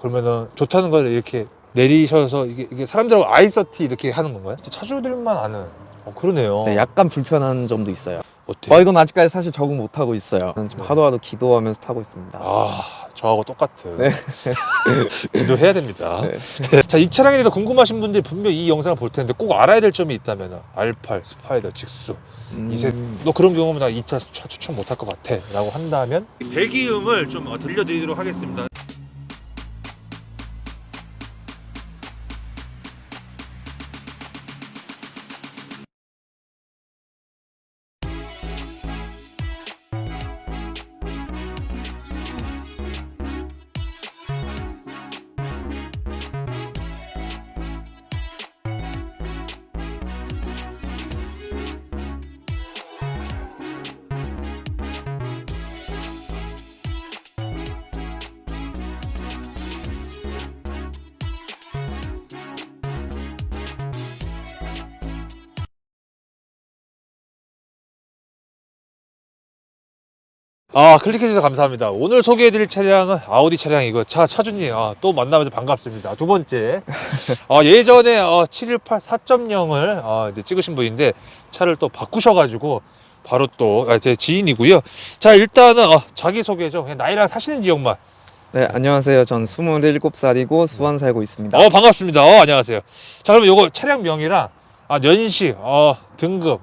그러면은 좋다는 걸 이렇게 내리셔서 이게, 이게 사람들하고 아이서티 이렇게 하는 건가요? 진짜 차주들만 아는. 어, 그러네요. 네, 약간 불편한 점도 있어요. 어때요? 어, 이건 아직까지 사실 적응 못 하고 있어요. 저는 지금 네. 하도 하도 기도하면서 타고 있습니다. 아, 저하고 똑같은. 네. 기도해야 됩니다. 네. 자, 이 차량에 대해서 궁금하신 분들이 분명 이 영상을 볼 텐데 꼭 알아야 될 점이 있다면 R8, 스파이더, 직수. 음, 이세 너 그런 경우면 나이차 추천 못할 것 같아 라고 한다면 배기음을 좀 어, 들려드리도록 하겠습니다 아 클릭해주셔서 감사합니다. 오늘 소개해드릴 차량은 아우디 차량이고 차 차주님 아, 또 만나면서 반갑습니다. 두 번째. 아, 예전에 어, 718 4.0을 아, 이제 찍으신 분인데 차를 또 바꾸셔가지고 바로 또 제 지인이고요. 자 일단은 어, 자기소개 좀 그냥 나이랑 사시는 지역만 네, 안녕하세요. 전 27살이고 수원 살고 있습니다. 어 반갑습니다. 어 안녕하세요. 자 그러면 요거 차량 명이랑 아, 연식 어, 등급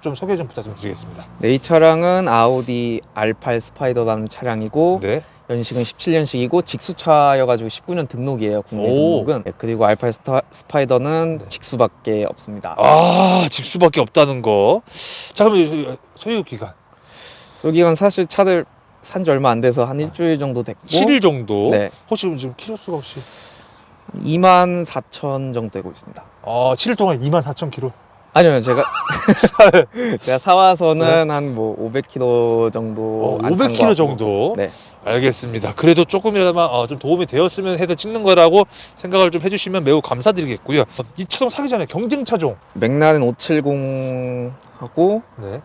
좀 소개 좀 부탁 좀 드리겠습니다 네, 이 차량은 아우디 R8 스파이더라는 차량이고 네 연식은 17년식이고 직수차여가지고 19년 등록이에요. 국내 오. 등록은. 네, 그리고 R8 스타, 스파이더는 네. 직수밖에 없습니다. 아 직수밖에 없다는 거. 자 그럼 소유 기간 소기간 사실 차들 산지 얼마 안 돼서 한 일주일 정도 됐고 7일 정도. 네. 혹시 지금 키로 수가 혹시 2만 4천 정도 되고 있습니다. 아 7일 동안 2만 4천 킬로. 아니요, 제가 제가 사와서는 한 뭐 500km 정도 어, 안탄 500것 킬로 같고. 정도. 네. 알겠습니다. 그래도 조금이나마 어, 좀 도움이 되었으면 해서 찍는 거라고 생각을 좀 해주시면 매우 감사드리겠고요. 어, 이 차종 사기 전에 경쟁 차종. 맥라렌 570 하고 네.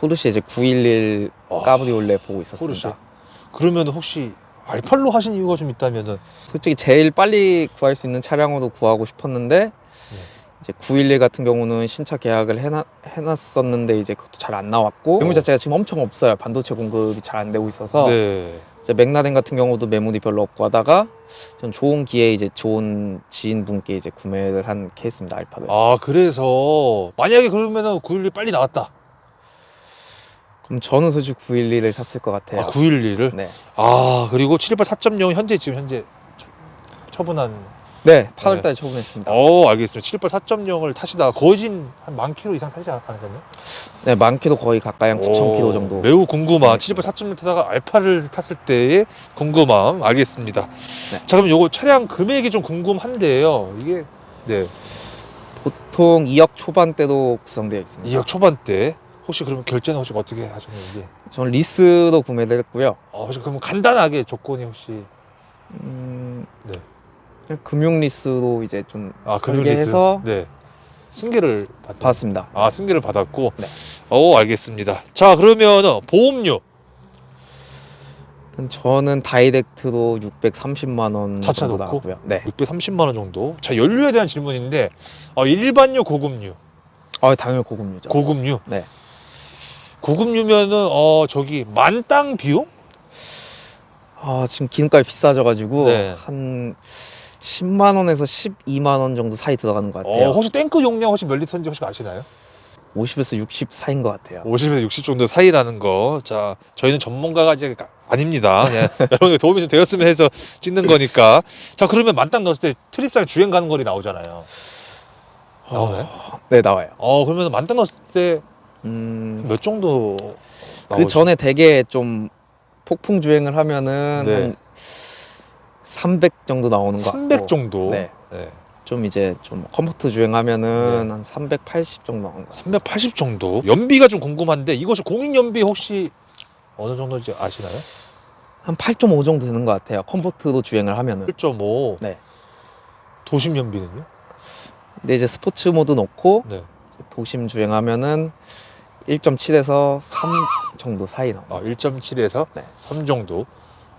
포르쉐 이제 911 아, 까브리올레 보고 있었습니다. 포르쉐. 그러면 혹시 R8로 하신 이유가 좀 있다면은 솔직히 제일 빨리 구할 수 있는 차량으로 구하고 싶었는데 네. 이제 911 같은 경우는 신차 계약을 해놔, 해놨었는데 이제 그것도 잘 안 나왔고 매물 자체가 지금 엄청 없어요. 반도체 공급이 잘 안 되고 있어서 네. 이제 맥라렌 같은 경우도 매물이 별로 없고 하다가 전 좋은 기회에 이제 좋은 지인분께 이제 구매를 한 케이스입니다. 알파를. 아 그래서 만약에 그러면은 911 빨리 나왔다. 그럼 저는 솔직히 911을 샀을 것 같아요. 아 911을. 네. 아 그리고 718 4.0 현재 지금 현재 처- 처분한 네, 8월달에 처분했습니다. 어 알겠습니다 718 4.0을 타시다가 거진 한 만 킬로 이상 타지 않았겠네요 네, 많게도 거의 가까이 한 9,000km 정도. 매우 궁금한 네. 718 4.0 타다가 알파를 탔을 때의 궁금함 알겠습니다 네. 자 그럼 요거 차량 금액이 좀 궁금한데요 이게 네 보통 2억 초반대로 구성되어 있습니다. 2억 초반대 혹시 그러면 결제는 혹시 어떻게 하셨는지 저는 리스로 구매를 했고요. 어, 혹시 그럼 간단하게 조건이 혹시 음, 네. 금융 리스로 이제 좀 아 금융 리스 설계해서 네 승계를 받 받았습니다. 아 승계를 받았고 네. 어 알겠습니다 자 그러면 보험료 저는 다이렉트로 630만 원 자차 정도 넣고? 나왔고요. 네. 630만 원 정도 자 연료에 대한 질문인데 어, 일반료 고급류 아, 당연히 고급류죠. 고급류 네. 고급류면은 어 저기 만땅 비용 아, 지금 기름값이 비싸져 가지고 네. 한 10만 원에서 12만 원 정도 사이 들어가는 것 같아요. 어 혹시 탱크 용량 혹시 몇 리터인지 혹시 아시나요? 50에서 60 사이인 것 같아요. 50에서 60 정도 사이라는 거. 자, 저희는 전문가가 이제 아닙니다. 그냥 여러분들 도움이 좀 되었으면 해서 찍는 거니까. 자, 그러면 만땅 넣었을 때 트립상 주행 가는 거리 나오잖아요. 나오나요? 네, 나와요. 어, 그러면 만땅 넣었을 때몇 음, 정도 그 나오죠? 전에 되게 좀 폭풍 주행을 하면은 네. 한 300 정도 나오는 것 같고 300 정도. 네. 네. 좀 이제 좀 컴포트 주행하면은 네. 한380 정도 나오는 것 같습니다. 380 정도. 연비가 좀 궁금한데 이것이 공인 연비 혹시 어느 정도인지 아시나요? 한 8.5 정도 되는 것 같아요. 컴포트로 주행을 하면은. 1.5. 네. 도심 연비는요? 근데 이제 스포츠 모드 넣고 네. 도심 주행하면은 1.7에서 3 정도 사이 나옵니다. 아, 1.7에서 네. 3 정도.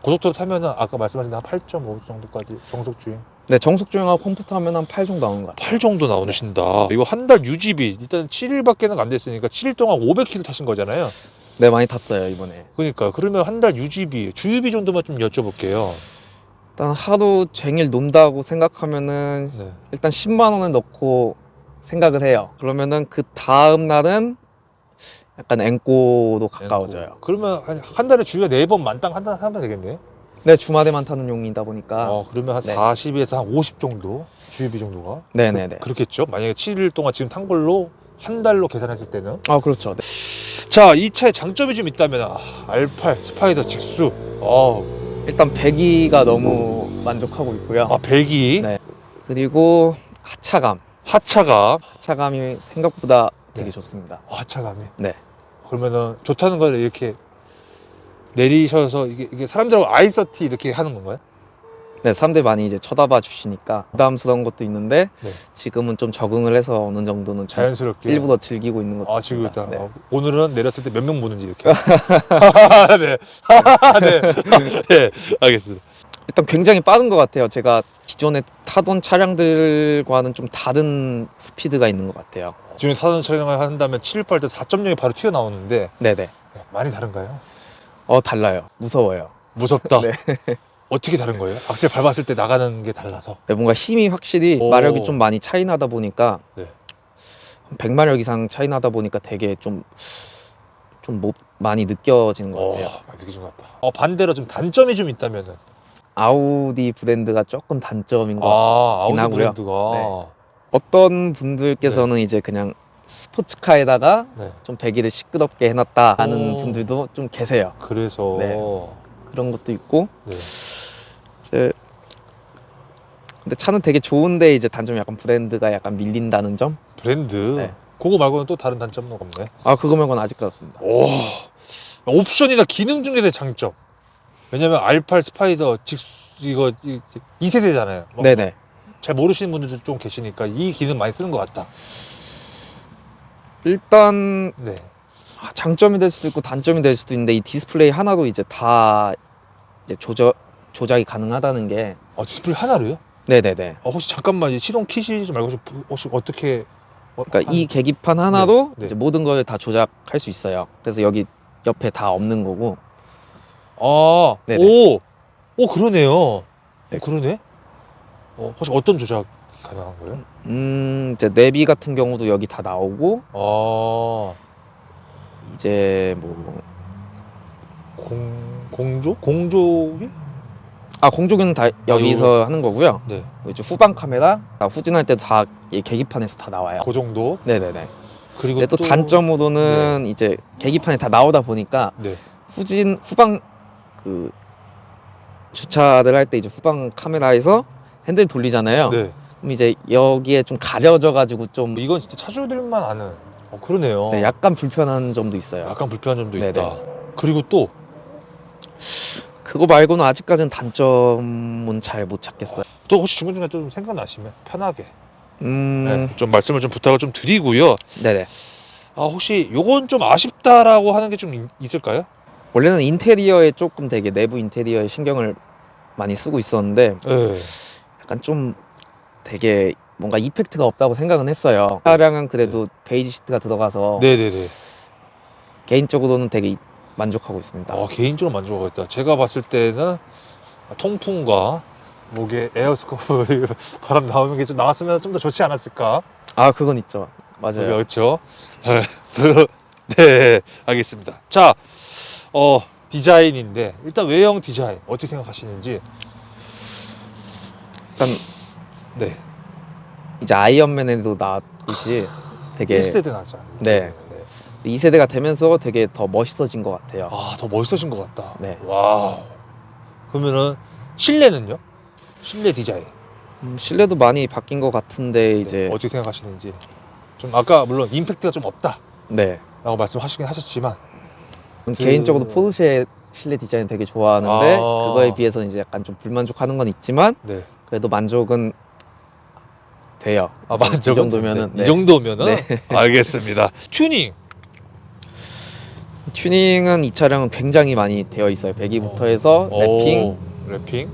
고속도로 타면은 아까 말씀하신 한 8.5 정도까지 정속 주행. 네, 정속 주행하고 컴퓨터 하면 한 8 정도 나오는 것 같아요. 8 정도 나오신다. 이거 한 달 유지비 일단 7일밖에는 안 됐으니까 7일 동안 500km 타신 거잖아요. 네, 많이 탔어요, 이번에. 그러니까 그러면 한 달 유지비, 주유비 정도만 좀 여쭤볼게요. 일단 하루 종일 논다고 생각하면은 네. 일단 10만 원을 넣고 생각을 해요. 그러면은 그 다음 날은 약간 앵꼬도 가까워져요. 그러면 한, 한 달에 주유가 4번 만땅 한달 하면 되겠네. 네, 주말에만 타는 용이다 보니까. 어, 그러면 한 네. 40에서 한 50 정도 주유비 정도가 네네네. 그렇겠죠. 만약에 7일 동안 지금 탄 걸로 한 달로 계산했을 때는 아, 그렇죠. 네. 자, 이 차에 장점이 좀 있다면 아, R8 스파이더 직수. 어, 일단 배기가 너무 만족하고 있고요. 아, 배기, 네. 그리고 하차감. 하차감. 하차감이 생각보다 되게 네. 좋습니다. 아, 하차감이. 네. 그러면은 좋다는 걸 이렇게 내리셔서 이게, 이게 사람들하고 아이서티 이렇게 하는 건가요? 네, 사람들 많이 이제 쳐다봐 주시니까 부담스러운 것도 있는데 네. 지금은 좀 적응을 해서 어느 정도는 좀 자연스럽게. 일부러 즐기고 있는 것도 아, 지금. 있다. 네. 어, 오늘은 내렸을 때 몇 명 보는지 이렇게. 네. 네. 네. 알겠습니다. 일단 굉장히 빠른 것 같아요. 제가 기존에 타던 차량들과는 좀 다른 스피드가 있는 것 같아요. 지금 사전 촬영을 한다면 718때 4.0이 바로 튀어나오는데 네네. 네, 많이 다른가요? 어 달라요. 무서워요. 무섭다. 네. 어떻게 다른 거예요? 악셀 밟았을 때 나가는 게 달라서. 네, 뭔가 힘이 확실히 오. 마력이 좀 많이 차이 나다 보니까 네. 한 100마력 이상 차이 나다 보니까 되게 좀 좀 못 많이 느껴지는 것 어, 같아요. 많이 느껴진 것 같다. 어, 반대로 좀 단점이 좀 있다면은. 아우디 브랜드가 조금 단점인 것. 아, 아우디 하고요. 브랜드가. 네. 어떤 분들께서는 이제 그냥 스포츠카에다가 네. 좀 배기를 시끄럽게 해놨다 하는 오. 분들도 좀 계세요. 그래서. 네. 그런 것도 있고 네. 이제 근데 차는 되게 좋은데 이제 단점이 약간 브랜드가 약간 밀린다는 점. 브랜드. 네. 그거 말고는 또 다른 단점은 없네. 아 그거 말고는 아직까지 없습니다. 오, 옵션이나 기능 중에 장점. 왜냐면 R8 스파이더 직 이거 2세대잖아요. 네네. 잘 모르시는 분들도 좀 계시니까 이 기능 많이 쓰는 것 같다. 일단 네. 장점이 될 수도 있고 단점이 될 수도 있는데 이 디스플레이 하나도 이제 다 이제 조절 조작이 가능하다는 게 아, 디스플레이 하나로요? 네네네. 아, 혹시 잠깐만 이 시동 키시지 말고 혹시, 어떻게? 어, 그러니까 한- 이 계기판 하나도 네. 이제 모든 걸 다 조작할 수 있어요. 그래서 여기 옆에 다 없는 거고. 아, 네네. 오, 오 그러네요. 네. 오, 그러네. 어, 혹시 어떤 조작 가능한 거예요? 음 이제 내비 같은 경우도 여기 다 나오고 아, 이제 뭐공 공조 공조기? 아 공조기는 다 여기서 하는 거고요. 네, 이제 후방 카메라 다 후진할 때도 다이 계기판에서 다 나와요. 그 정도. 네네네. 그리고 근데 또 단점으로는 이제 계기판에 다 나오다 보니까 네. 후진 후방 그 주차를 할 때 이제 후방 카메라에서 핸들 돌리잖아요. 네. 그럼 이제 여기에 좀 가려져 가지고 좀 이건 진짜 차주들만 아는. 어, 그러네요. 네, 약간 불편한 점도 있어요. 약간 불편한 점도 네네. 있다. 그리고 또 그거 말고는 아직까지는 단점은 잘 못 찾겠어요. 또 혹시 중간중간 좀 생각나시면 편하게 음, 네, 좀 말씀을 좀 부탁을 좀 드리고요. 네. 네 아, 혹시 요건 좀 아쉽다라고 하는 게 좀 있을까요? 원래는 인테리어에 조금 되게 내부 인테리어에 신경을 많이 쓰고 있었는데 네. 약간 좀 되게 뭔가 이펙트가 없다고 생각은 했어요. 차량은 그래도 베이지 시트가 들어가서 네네네. 개인적으로는 되게 만족하고 있습니다. 아, 개인적으로 만족하고 있다. 제가 봤을 때는 통풍과 목에 에어스코프 바람 나오는 게 좀 나왔으면 좀 더 좋지 않았을까? 아 그건 있죠. 맞아요. 그렇죠. 네, 알겠습니다. 자, 어, 디자인인데 일단 외형 디자인 어떻게 생각하시는지. 일단 네. 이제 아이언맨에도 나왔듯이 되게 1세대 나왔잖아요. 네. 2세대가 되면서 되게 더 멋있어진 것 같아요. 아, 더 멋있어진 것 같다. 네. 와우. 그러면은 실내는요? 실내 디자인. 음, 실내도 많이 바뀐 것 같은데 네, 이제 어떻게 생각하시는지. 좀 아까 물론 임팩트가 좀 없다라고 네 말씀하시긴 하셨지만 그- 개인적으로 포르쉐 실내 디자인 되게 좋아하는데 아. 그거에 비해서는 이제 약간 좀 불만족하는 건 있지만 네. 그래도 만족은 돼요. 아, 이 정도면은 네. 네. 이 정도면은 네. 알겠습니다. 튜닝. 튜닝은 이 차량은 굉장히 많이 되어 있어요. 배기부터 해서 랩핑, 오, 랩핑.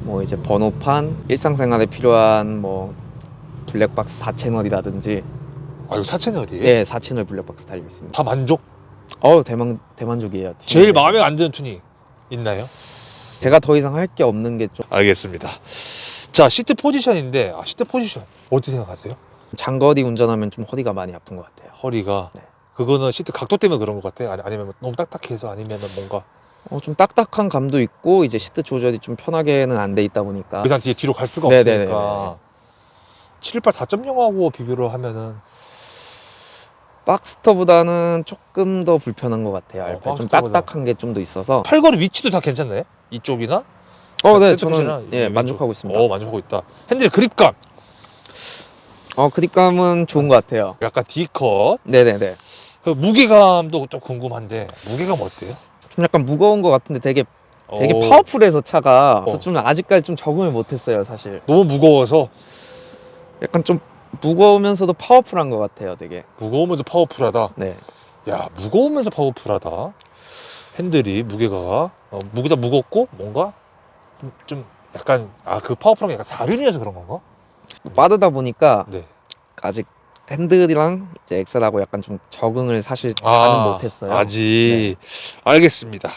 뭐 이제 번호판, 일상생활에 필요한 뭐 블랙박스 4채널이라든지 아 이거 사채널이에요? 네, 4채널 블랙박스 달려 있습니다. 다 만족? 어우 대만 대만족이에요. 제일 튜닝은. 마음에 안 드는 튜닝 있나요? 제가 더 이상 할 게 없는 게 좀 알겠습니다. 자 시트 포지션인데 아, 시트 포지션 어떻게 생각하세요? 장거리 운전하면 좀 허리가 많이 아픈 것 같아요. 허리가 네. 그거는 시트 각도 때문에 그런 것 같아요? 아니- 아니면 너무 딱딱해서 아니면 뭔가 어, 좀 딱딱한 감도 있고 이제 시트 조절이 좀 편하게는 안 돼 있다 보니까 그 이상 뒤에 뒤로 갈 수가 네네네네. 없으니까 718 4.0하고 비교를 하면은 박스터보다는 조금 더 불편한 것 같아요. 어, 알파 좀 박스터보다. 딱딱한 게 좀 더 있어서. 팔걸이 위치도 다 괜찮나요? 이쪽이나? 어, 네, 핸들 저는 예? 만족하고 있습니다. 어 만족하고 있다. 핸들 그립감 어, 그립감은 좋은 것 같아요. 약간 D컷 네네네. 그 무게감도 또 궁금한데 무게감 어때요? 좀 약간 무거운 것 같은데 되게 되게 어, 파워풀해서 차가 그래서 어. 좀 아직까지 좀 적응을 못했어요, 사실. 너무 무거워서 약간 좀 무거우면서도 파워풀한 것 같아요, 되게. 무거우면서 파워풀하다. 네. 야 무거우면서 파워풀하다. 핸들이 무게가 어, 무게가 무겁고 뭔가 좀, 좀 약간 아그게 약간 사륜이어서 그런 건가? 빠르다 보니까 네. 아직 핸들이랑 이제 엑셀하고 약간 좀 적응을 사실 아, 다는 못했어요. 네. 아직 알겠습니다.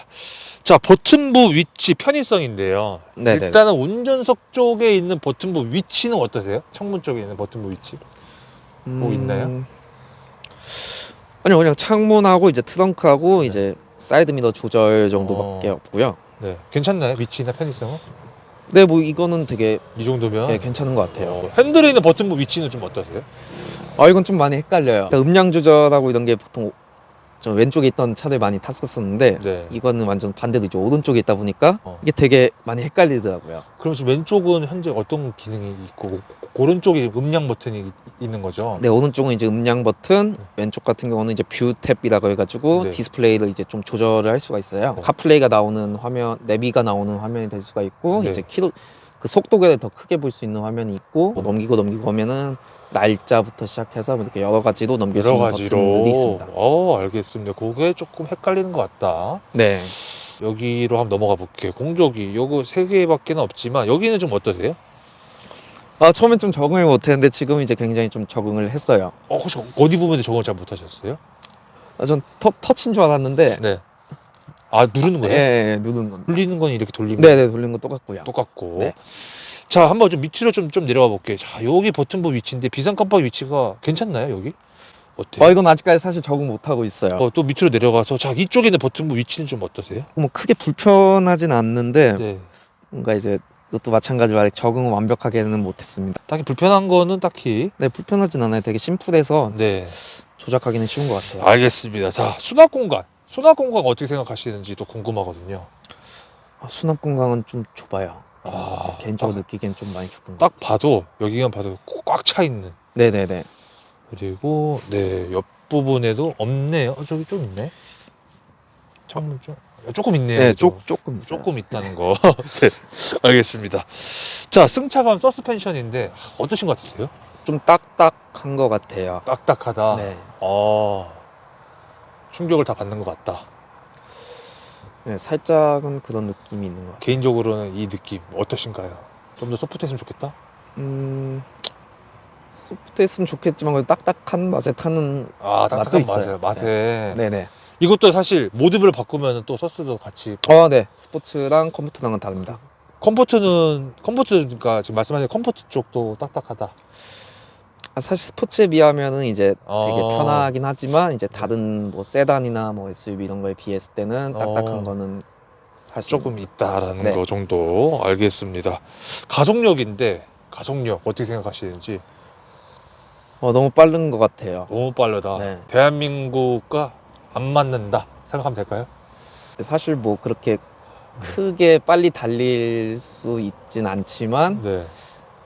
자 버튼부 위치 편의성인데요. 네네. 일단은 운전석 쪽에 있는 버튼부 위치는 어떠세요? 창문 쪽에 있는 버튼부 위치? 뭐 있나요? 음, 아니요, 그냥 창문하고 이제 트렁크하고 이제 사이드 미러 조절 정도밖에 네. 어. 없고요. 네, 괜찮나요? 위치나 편의성은? 네, 뭐 이거는 되게 이 정도면 예, 괜찮은 것 같아요. 어, 핸들에 있는 버튼부 위치는 좀 어떠세요? 아 이건 좀 많이 헷갈려요. 음량 조절하고 이런 게 보통 좀 왼쪽에 있던 차들 많이 탔었었는데 네. 이거는 완전 반대로 이제 오른쪽에 있다 보니까 어. 이게 되게 많이 헷갈리더라고요. 그럼 지금 왼쪽은 현재 어떤 기능이 있고 오른쪽에 음량 버튼이 있- 있는 거죠? 네, 오른쪽은 이제 음량 버튼, 네. 왼쪽 같은 경우는 이제 뷰 탭이라고 해가지고 네. 디스플레이를 이제 좀 조절을 할 수가 있어요. 어. 카플레이가 나오는 화면, 내비가 나오는 화면이 될 수가 있고 네. 이제 키로 그 속도계를 더 크게 볼 수 있는 화면이 있고 뭐 넘기고 넘기고 하면은 날짜부터 시작해서 이렇게 여러 가지로 넘길 수 여러 있는 가지로. 버튼들이 있습니다. 어, 알겠습니다. 그게 조금 헷갈리는 것 같다. 네. 여기로 한번 넘어가 볼게요. 공조기 요거 세 개밖에는 없지만 여기는 좀 어떠세요? 아 처음엔 좀 적응을 못했는데 지금 이제 굉장히 좀 적응을 했어요. 어, 혹시 어디 부분에 적응을 잘 못하셨어요? 아, 전 터, 터치인 줄 알았는데 네. 아 누르는 예, 거예요? 예, 누르는 건. 돌리는 건 이렇게 돌리면 네네 돌리는 거 똑같고요. 똑같고. 네. 자, 한번 좀 밑으로 좀, 좀 내려가 볼게요. 자, 여기 버튼부 위치인데 비상 깜빡이 위치가 괜찮나요, 여기? 어때요? 어 이건 아직까지 사실 적응 못 하고 있어요. 어, 또 밑으로 내려가서 자, 이쪽에 있는 버튼부 위치는 좀 어떠세요? 뭐 크게 불편하진 않는데 네. 뭔가 이제 이것도 마찬가지로 아직 적응을 완벽하게는 못했습니다. 딱히 불편한 거는 딱히 네 불편하진 않아요. 되게 심플해서 네. 조작하기는 쉬운 것 같아요. 알겠습니다. 자, 수납 공간. 수납 공간 어떻게 생각하시는지 또 궁금하거든요. 아, 수납 공간은 좀 좁아요. 아, 개인적으로 딱, 느끼기엔 좀 많이 좁은 것 딱 봐도 여기만 봐도 꽉 차 있는. 네네네. 그리고 네, 옆 부분에도 없네요. 어, 저기 좀 있네. 창문 좀 어, 조금 있네요. 네, 좀. 조, 조금 있어요. 조금 있다는 거. 네, 알겠습니다. 자, 승차감 서스펜션인데 아, 어떠신 것 같으세요? 좀 딱딱한 것 같아요. 딱딱하다. 네. 어, 충격을 다 받는 것 같다. 네, 살짝은 그런 느낌이 있는 것 같아요. 개인적으로는 이 느낌 어떠신가요? 좀 더 소프트했으면 좋겠다. 음, 소프트했으면 좋겠지만 그래도 딱딱한 맛에 타는 아, 맛도 딱딱한 있어요. 맛에. 맛에. 네 네. 이것도 사실 모드를 바꾸면 또 서스도 같이 어, 네. 스포츠랑 컴퓨터랑은 다릅니다. 컴포트는 컴포트니까 지금 말씀하신 컴포트 쪽도 딱딱하다. 아, 사실 스포츠에 비하면은 이제 되게 어. 편하긴 하지만 이제 다른 뭐 세단이나 뭐 SUV 이런 거에 비했을 때는 딱딱한 어. 거는 사실 조금 있다라는 네. 거 정도 알겠습니다. 가속력인데 가속력 어떻게 생각하시는지 어, 너무 빠른 것 같아요. 너무 빠르다. 네. 대한민국과 안 맞는다 생각하면 될까요? 사실 뭐 그렇게 크게 빨리 달릴 수 있진 않지만 네.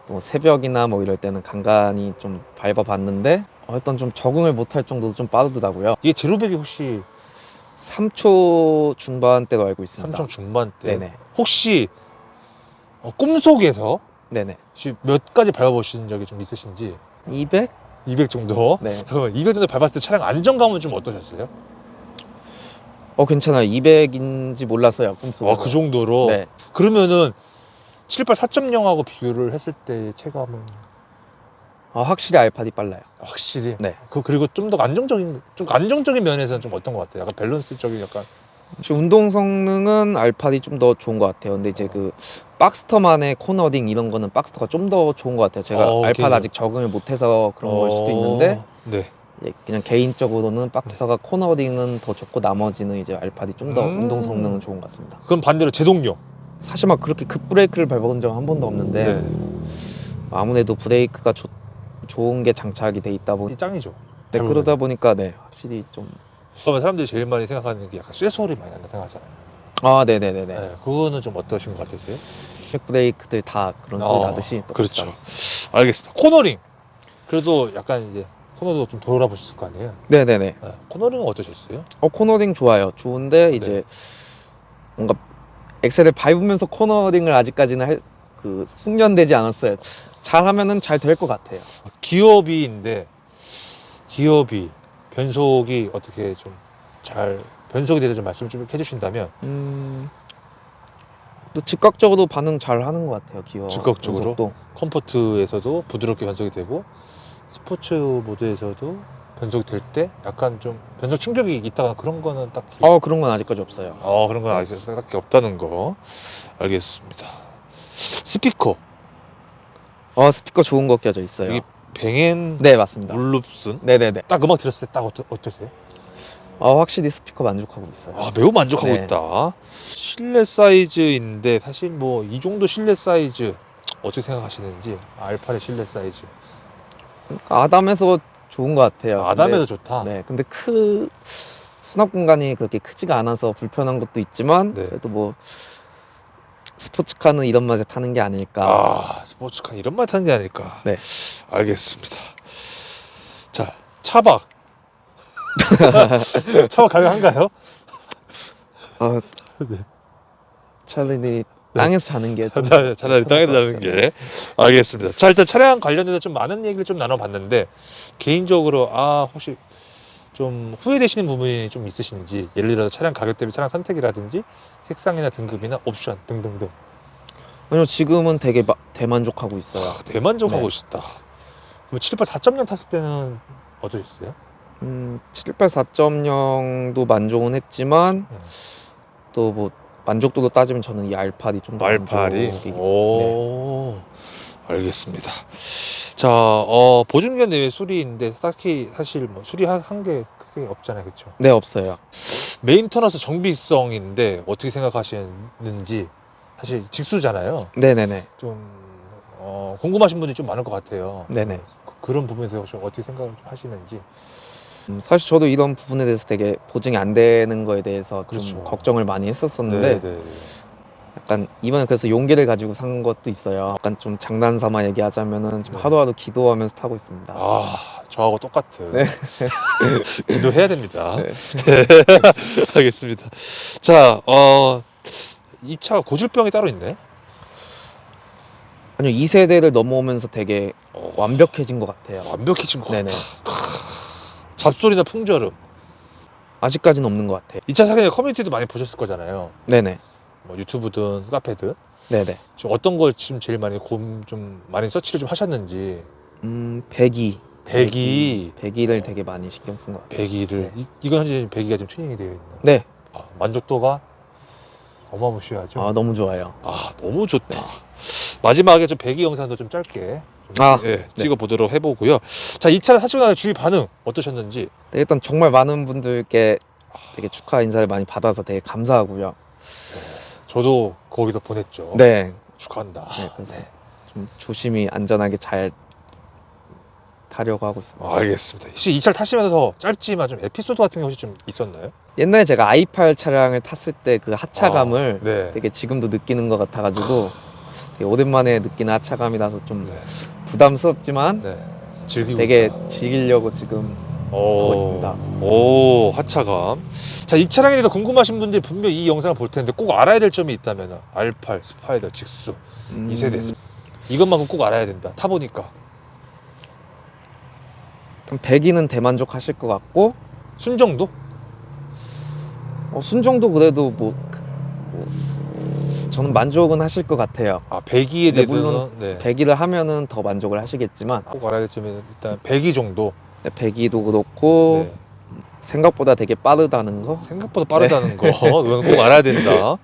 뭐 새벽이나 뭐 이럴 때는 간간히 좀 밟아봤는데 어, 일단 좀 적응을 못할 정도로 좀 빠르더라고요. 이게 제로백이 혹시 3초 중반대로 알고 있습니다. 3점 중반대 네네. 혹시 어, 꿈속에서 네네. 혹시 몇 가지 밟아보신 적이 좀 있으신지 200? 200 정도? 네. 잠깐만 200 정도 밟았을 때 차량 안정감은 좀 어떠셨어요? 어 괜찮아요. 200인지 몰랐어요. 꿈속으로. 아, 그 정도로. 네. 그러면은 78 4.0하고 비교를 했을 때 체감은 아, 확실히 알파디 빨라요. 확실히. 네. 그 그리고 좀 더 안정적인 좀 안정적인 면에서는 좀 어떤 것 같아요? 약간 밸런스적인 약간 지금 운동 성능은 알파디 좀 더 좋은 것 같아요. 근데 이제 그 박스터만의 코너딩 이런 거는 박스터가 좀 더 좋은 것 같아요. 제가 어, 오케이. 아직 적응을 못해서 그런 걸 수도 있는데 네. 예, 그냥 개인적으로는 박스터가 코너딩은 더 좋고 나머지는 이제 알파디 좀 더 음. 운동 성능은 좋은 것 같습니다. 그럼 반대로 제동력. 사실 막 그렇게 급 브레이크를 밟아본 적은 한 번도 없는데 네. 아무래도 브레이크가 좋- 좋은 게 장착이 돼 있다 보니 이 짱이죠. 네, 잘 그러다 보니까 네 확실히 좀 그러면 사람들이 제일 많이 생각하는 게 약간 쇠소리 많이 난다 생각하잖아요. 아, 네네네네. 네. 그거는 좀 어떠신 것 같으세요? 백 브레이크들 다 그런 소리 어, 나듯이 또 그렇죠. 알겠습니다. 코너링. 그래도 약간 이제 코너도 좀 돌아보셨을 거 아니에요? 네네네. 네. 코너링은 어떠셨어요? 어 코너링 좋아요. 좋은데 이제 뭔가 엑셀을 밟으면서 코너링을 아직까지는 할, 그 숙련되지 않았어요. 잘 하면은 잘 될 것 같아요. 기어비인데 기어비 변속이 어떻게 좀 잘 변속에 대해서 좀 말씀 좀 해주신다면 음. 또 즉각적으로 반응 잘 하는 것 같아요. 기어. 즉각적으로? 도 컴포트에서도 부드럽게 변속이 되고 스포츠 모드에서도 변속이 될때 약간 좀 변속 충격이 있다가 그런 거는 딱히 어 그런 건 아직까지 없어요. 어 그런 건 아직 딱히 없다는 거 알겠습니다. 스피커 어 스피커 좋은 거 껴져 있어요. 여기 뱅앤 네 맞습니다. 울룹슨 네네네. 딱 음악 들었을 때 딱 어떠, 어떠세요? 어 확실히 스피커 만족하고 있어요. 아 매우 만족하고 네. 있다. 실내 사이즈인데 사실 뭐 이 정도 실내 사이즈 어떻게 생각하시는지 알파의 실내 사이즈 아담해서 좋은 것 같아요. 좋다. 근데, 네, 근데 크 수납 공간이 그렇게 크지가 않아서 불편한 것도 있지만 네. 그래도 뭐 스포츠카는 이런 맛에 타는 게 아닐까. 아 스포츠카 이런 말 타는 게 아닐까. 네. 알겠습니다. 자 차박. 차박 가능한가요? 아, 네. 차라리 땅에서 자는 게 좀. 차- 차라리 땅에 자는 게 알겠습니다. 자 일단 차량 관련해서 좀 많은 얘기를 좀 나눠봤는데 개인적으로 아 혹시 좀 후회되시는 부분이 좀 있으신지 예를 들어서 차량 가격 대비 차량 선택이라든지 색상이나 등급이나 옵션 등등등 아니요 지금은 되게 마- 대만족하고 있어요. 아, 대만족하고 네. 싶다. 그럼 78 4.0 탔을 때는 어떠셨어요? 음, 788 4.0도 만족은 했지만 네. 또뭐 만족도로 따지면 저는 이 알파디 좀더 말팔이. 만족이- 오. 알겠습니다. 자, 어, 보증기간 내외 수리인데 딱히 사실 뭐 수리 한게 크게 없잖아요, 그렇죠? 네 없어요. 메인 터너스 정비성인데 어떻게 생각하시는지 사실 직수잖아요. 네네네. 좀 어, 궁금하신 분이 좀 많을 것 같아요. 네네. 그, 런 부분에 대해서 좀 어떻게 생각을 좀 하시는지. 음, 사실 저도 이런 부분에 대해서 되게 보증이 안 되는 거에 대해서 그렇죠. 좀 걱정을 많이 했었었는데 네, 네. 약간 이번에 그래서 용기를 가지고 산 것도 있어요. 약간 좀 장난 삼아 얘기하자면은 지금 네. 하루하루 기도하면서 타고 있습니다. 아, 저하고 똑같은. 네. 기도해야 됩니다. 네. 알겠습니다. 자, 어, 이 차가 고질병이 따로 있네. 아니요 2세대를 넘어오면서 되게 어, 완벽해진 것 같아요. 완벽해진 것 네네. 같아. 잡소리나 풍절음. 아직까지는 없는 것 같아요. 이차 사기 커뮤니티도 많이 보셨을 거잖아요. 네네. 뭐 유튜브든 카페든. 네네. 지금 어떤 걸 지금 제일 많이 곰좀 많이 서치를 좀 하셨는지. 음 배기. 배기. 배기를 되게 많이 신경 쓴 것 같아요. 배기를 네. 이, 이건 현재 배기가 지금 튜닝이 되어 있는. 네. 아, 만족도가 어마무시하죠. 아 너무 좋아요. 아 너무 좋다. 마지막에 좀 배기 영상도 좀 짧게 좀, 아, 예, 찍어 보도록 해보고요. 자, 이 차를 사시고 나서 주위 반응 어떠셨는지. 네, 일단 정말 많은 분들께 되게 축하 인사를 많이 받아서 되게 감사하고요. 저도 거기서 보냈죠. 네. 축하한다. 네, 그래서 네. 좀 조심히 안전하게 잘 타려고 하고 있습니다. 아, 알겠습니다. 혹시 이 차를 타시면서 짧지만 좀 에피소드 같은 게 혹시 좀 있었나요? 옛날에 제가 i8 차량을 탔을 때 그 하차감을 아, 네. 되게 지금도 느끼는 것 같아가지고 오랜만에 느끼는 하차감이라서 좀 네. 부담스럽지만 네. 즐기고 되게 있다. 즐기려고 지금 오, 하고 있습니다. 오, 하차감. 자, 이 차량에 대해서 궁금하신 분들이 분명 이 영상을 볼 텐데 꼭 알아야 될 점이 있다면 R8, 스파이더, 직수 음, 이 세대 이것만큼 꼭 알아야 된다. 타보니까 일단 배기는 대만족하실 것 같고 순정도 어, 순정도 그래도 뭐 저는 만족은 하실 것 같아요. 아 배기에 네, 대해서는 물론 네. 배기를 하면은 더 만족을 하시겠지만 꼭 알아야 될 점은 일단 배기 정도. 네, 배기도 그렇고 네. 생각보다 되게 빠르다는 거. 생각보다 빠르다는 거 이건 꼭 알아야 된다.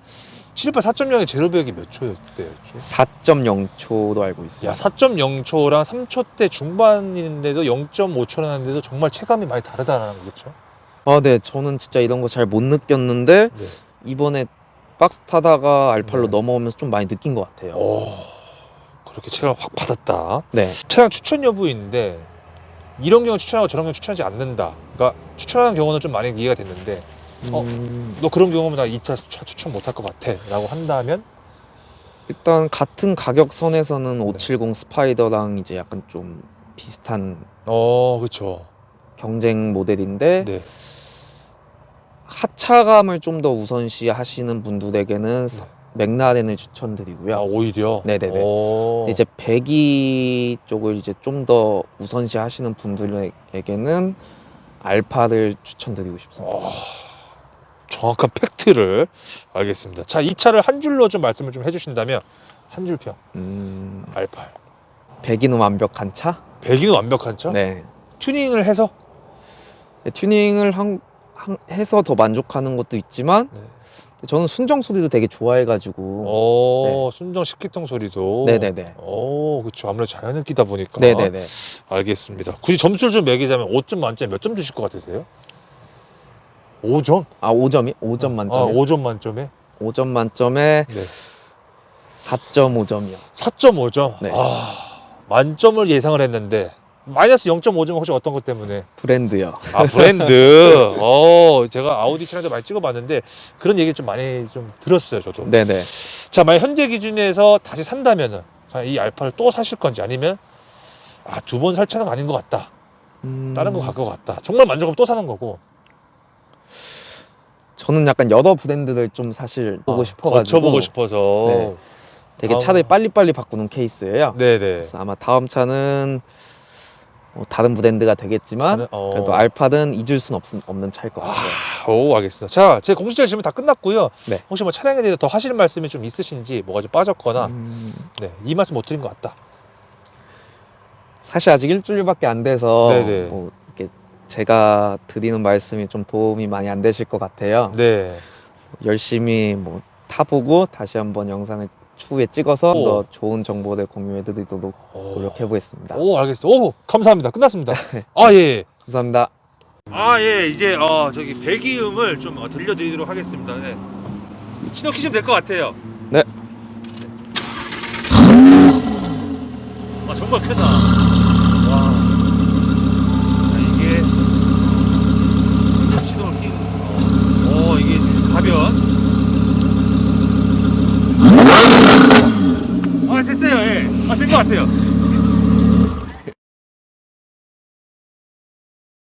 718 4.0의 제로 배기 몇 초였대요? 4.0초로 알고 있어요. 야 4.0초랑 3초대 중반인데도 0.5초라는데도 정말 체감이 많이 다르다는 거죠. 아, 네, 저는 진짜 이런 거 잘 못 느꼈는데 네. 이번에 박스 타다가 알팔로 네. 넘어오면서 좀 많이 느낀 것 같아요. 오 그렇게 체감 확 받았다. 네, 차량 추천 여부인데 이런 경우 추천하고 저런 경우 추천하지 않는다. 그러니까 추천하는 경우는 좀 많이 이해가 됐는데 어. 음, 너 그런 경우면 나 이 차 추천 못할 것 같아 라고 한다면 일단 같은 가격 선에서는 네. 570 스파이더랑 이제 약간 좀 비슷한 어 그렇죠. 경쟁 모델인데 네. 하차감을 좀 더 우선시 하시는 분들에게는 네. 맥라렌을 추천드리고요. 아 오히려 네네네. 오. 이제 배기 쪽을 이제 좀 더 우선시 하시는 분들에게는 알파를 추천드리고 싶습니다. 아, 정확한 팩트를 알겠습니다. 자, 이 차를 한 줄로 좀 말씀을 좀 해주신다면 한 줄평 음, R8 배기는 완벽한 차? 배기는 완벽한 차 네. 튜닝을 해서 네, 튜닝을 한, 한- 해서 더 만족하는 것도 있지만 네. 저는 순정 소리도 되게 좋아해가지고 오 순정 식기통 소리도 네네네. 오 그렇죠 아무래도 자연을 끼다 보니까 네네네. 알겠습니다 굳이 점수를 좀 매기자면 5점 만점에 몇 점 주실 것 같으세요? 5점? 아 5점이? 5점 아, 만점에? 5점 만점에? 5점 만점에 네. 4.5점이요. 4.5점 네. 아 만점을 예상을 했는데 마이너스 0.5점 혹시 어떤 것 때문에 브랜드요. 아 브랜드. 어 제가 아우디 차량도 많이 찍어봤는데 그런 얘기 좀 많이 좀 들었어요 저도. 네네. 자 만약 현재 기준에서 다시 산다면은 과연 이 알파를 또 사실 건지 아니면 아 두 번 살 차는 아닌 것 같다. 음, 다른 거 갈 것 같다. 정말 만족하면 또 사는 거고. 저는 약간 여러 브랜드를 좀 사실 보고 아, 싶어가지고 거쳐보고 싶어서. 네. 되게 차를 빨리빨리 바꾸는 케이스예요. 네네. 그래서 아마 다음 차는 뭐 다른 브랜드가 되겠지만 다른- 어. 그래도 알파는 잊을 순 없, 없는 차일 것 같아요. 아, 오 알겠습니다. 자, 제 공식적인 질문 다 끝났고요. 네. 혹시 뭐 차량에 대해서 더 하시는 말씀이 좀 있으신지 뭐가 좀 빠졌거나 음, 네, 이 말씀 못 드린 것 같다. 사실 아직 일주일밖에 안 돼서 네네. 뭐 이렇게 제가 드리는 말씀이 좀 도움이 많이 안 되실 것 같아요. 네. 열심히 뭐 타보고 다시 한번 영상을 추후에 찍어서 오. 더 좋은 정보를 공유해드리도록 오. 노력해 보겠습니다. 오 알겠습니다. 오 감사합니다. 끝났습니다. 아 예. 감사합니다. 아 예. 이제 어 저기 배기음을 좀 어, 들려드리도록 하겠습니다. 네. 신호 키시면 될 것 같아요. 네. 아 정말 크다. 와. 자, 이게 시동을 끼는 거. 오 이게 가변. 아 됐어요. 예. 아 된 것 같아요.